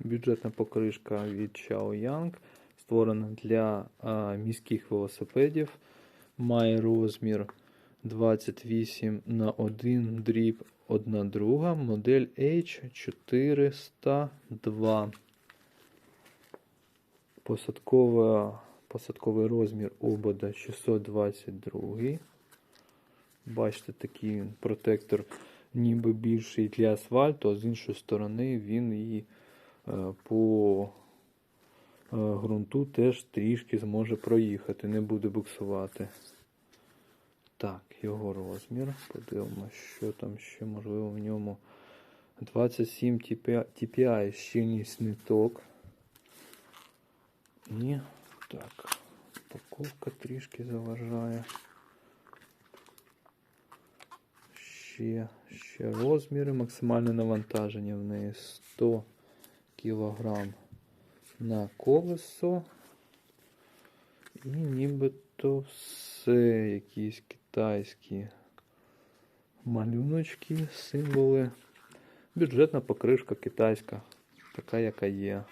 Бюджетна покришка від Xiaoyang, створена для а, міських велосипедів. Має розмір 28 на 1 дріб 1 друга, модель H402. Посадкова, посадковий розмір обода 622. Бачите, такий протектор ніби більший для асфальту, а з іншої сторони він і по е, ґрунту теж трішки зможе проїхати, не буде буксувати. Так, його розмір. Подивимося, що там ще можливо в ньому. 27 TPI, TPI щільність ниток. І так, упаковка трішки заважає. Ще, ще розміри. Максимальне навантаження в неї 100 кг на колесо. І нібито все якісь китайські малюночки, символи. Бюджетна покришка китайська, така яка є.